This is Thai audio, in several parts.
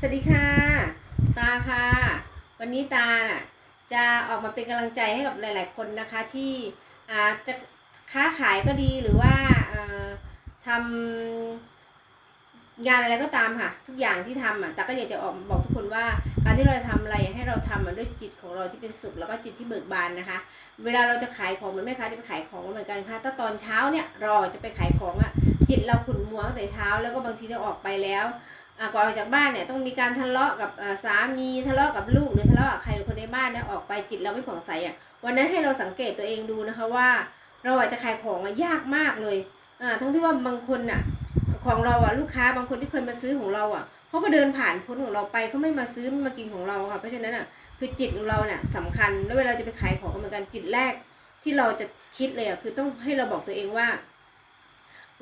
สวัสดีค่ะ ตาค่ะ วันนี้ตาน่ะจะออกมาเป็นกำลังใจให้กับหลาย ๆ คนนะคะที่อาจะค้าขายก็ดีหรือว่าเอ่อทำงานอะไรก็ตามค่ะ ทุกอย่างที่ทำอะตาก็อยากจะออกบอกทุกคนว่าการที่เราจะทำอะไรให้เราทำด้วยจิตของเราที่เป็นสุขแล้วก็จิตที่เบิกบานนะคะ เวลาเราจะขายของเหมือนแม่ค้าจะไปขายของเหมือนกันค่ะถ้าตอนเช้าเนี่ยราจะไปขายของอะจิตเราขุ่นมัวตั้งแต่เช้าแล้วก็บางทีเราออกไปแล้ว ก่อนออกจากบ้านเนี่ยต้องมีการทะเลาะกับสามีทะเลาะกับลูกหรือทะเลาะกับใครคนในบ้านเนี่ยออกไปจิตเราไม่ผ่องใสอะวันนั้นให้เราสังเกตตัวเองดูนะคะว่า เราอาจจะขายของอะยากมากเลยอ่าทั้งที่ว่าบางคนอะของเราอะลูกค้าบางคนที่เคยมาซื้อของเราอะเขาก็เดินผ่านพ้นของเราไปเขาไม่มาซื้อไม่มากินของเราค่ะเพราะฉะนั้นอะคือจิตของเราเนี่ยสำคัญแล้วเวลาจะไปขายของก็เหมือนกันจิตแรกที่เราจะคิดเลยอะคือต้องให้เราบอกตัวเองว่า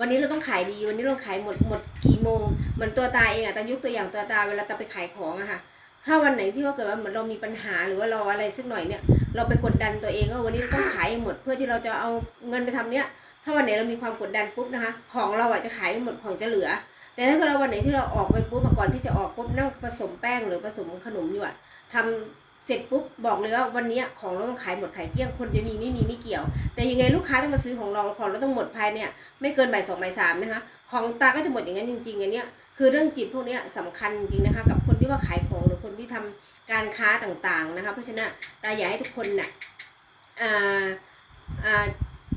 วันนี้เราต้องขายดีวันนี้เราขายหมดหมดกี่โมงเหมือนตัวตาเองอะตายกตัวอย่างตัวตาเวลาตาไปขายของอะค่ะถ้าวันไหนที่ว่าเกิดว่าเหมือนเรามีปัญหาหรือว่าเราอะไรสักหน่อยเนี่ย เราไปกดดันตัวเองว่าวันนี้เราต้องขายหมดเพื่อที่เราจะเอาเงินไปทำเนี้ยถ้าวันไหนเรามีความกดดันปุ๊บนะคะ ของเราอะจะขายไม่หมดของจะเหลือ แต่ถ้าเกิดเราวันไหนที่เราออกไปปุ๊บก่อนที่จะออกปุ๊บนั่งผสมแป้งหรือผสมขนมอยู่อะทำ เสร็จปุ๊บบอกเลยว่าวันนี้ของเราต้องขายหมดขายเกลี้ยงคนจะมีไม่มีไม่เกี่ยว แต่ยังไงลูกค้าต้องมาซื้อของเราของเราต้องหมดภายเนี่ยไม่เกินบ่ายสองบ่ายสามนะคะของตาก็จะหมดอย่างนั้นจริงๆอันเนี้ยคือเรื่องจิตพวกนี้ยสำคัญจริงนะคะ กับคนที่ว่าขายของหรือคนที่ทำการค้าต่างๆนะคะ เพราะฉะนั้นตาอยากให้ทุกคนน่ะอ่าอ่า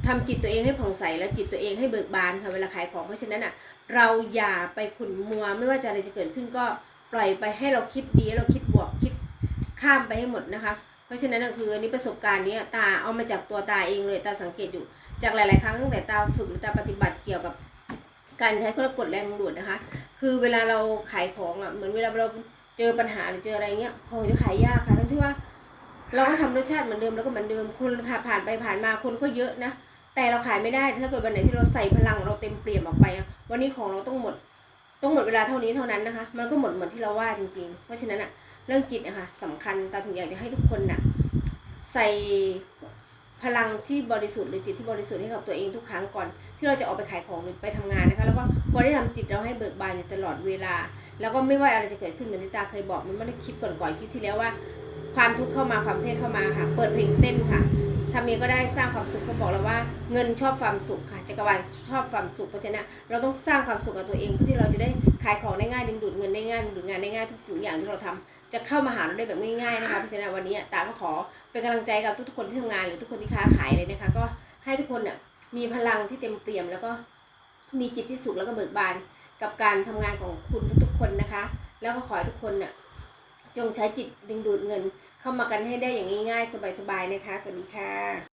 ทำจิตตัวเองให้ผ่องใสและจิตตัวเองให้เบิกบานค่ะเวลาขายของเพราะฉะนั้นอะเราอย่าไปขุนมัวไม่ว่าจะอะไรจะเกิดขึ้นก็ปล่อยไปให้เราคิดดีเราคิดบวกคิด ข้ามไปให้หมดนะคะ เพราะฉะนั้นก็คืออันนี้ประสบการณ์นี้ตาเอามาจากตัวตาเองเลยตาสังเกตอยู่ จากหลาย ๆ ครั้งตั้งแต่ตาฝึกหรือตาปฏิบัติเกี่ยวกับการใช้เครื่องกดแรงดูดนะคะ คือเวลาเราขายของอะเหมือนเวลาเราเจอปัญหาหรือเจออะไรเงี้ยของจะขายยากค่ะทั้งที่ว่า เราก็ทำรสชาติเหมือนเดิมแล้วก็เหมือนเดิมคนค่ะผ่านไปผ่านมาคนก็เยอะนะแต่เราขายไม่ได้ถ้าเกิดวันไหนที่เราใส่พลังเราเต็มเปี่ยมออกไป วันนี้ของเราต้องหมด ต้องหมดเวลาเท่านี้เท่านั้นนะคะ มันก็หมดเหมือนที่เราว่าจริง ๆ เพราะฉะนั้นอะ เรื่องจิตอะค่ะสำคัญตาถึงอยากจะให้ทุกคนน่ะใส่พลังที่บริสุทธิ์หรือจิตที่บริสุทธิ์ให้กับตัวเองทุกครั้งก่อน ที่เราจะออกไปขายของหรือไปทำงานนะคะ แล้วก็พอได้ทำจิตเราให้เบิกบานอยู่ตลอดเวลา แล้วก็ไม่ว่าอะไรจะเกิดขึ้นเหมือนที่ตาเคยบอกมันไม่ได้คลิปก่อนๆคลิปที่แล้วว่า ความทุกข์เข้ามาความเครียดเข้ามาค่ะ เปิดเพลงเต้นค่ะทำเองก็ได้สร้างความสุขเขาบอกแล้วว่าเงินชอบความสุขค่ะจักรวาลชอบความสุขเพราะฉะนั้นเราต้องสร้างความสุขกับตัวเองเพื่อที่เราจะได้ายของได้ง่ายดึงดูดเงินได้ง่ายดึงดูดงานได้ง่ายทุกสิ่งอย่างที่เราทำจะเข้ามาหาเราได้แบบง่ายๆนะคะเพราะฉะนั้นวันนี้ตาก็ขอเป็นกำลังใจกับทุกๆคนที่ทำงาน หรือทุกคนที่ค้าขายเลยนะคะ ก็ให้ทุกคนเนี่ยมีพลังที่เต็มเปี่ยม แล้วก็มีจิตที่สุขแล้วก็เบิกบานกับการทำงานของคุณทุกๆคนนะคะ แล้วก็ขอให้ทุกคนเนี่ยจงใช้จิตดึงดูดเงินเข้ามากันให้ได้อย่างง่ายๆ สบายๆนะคะสวัสดีค่ะ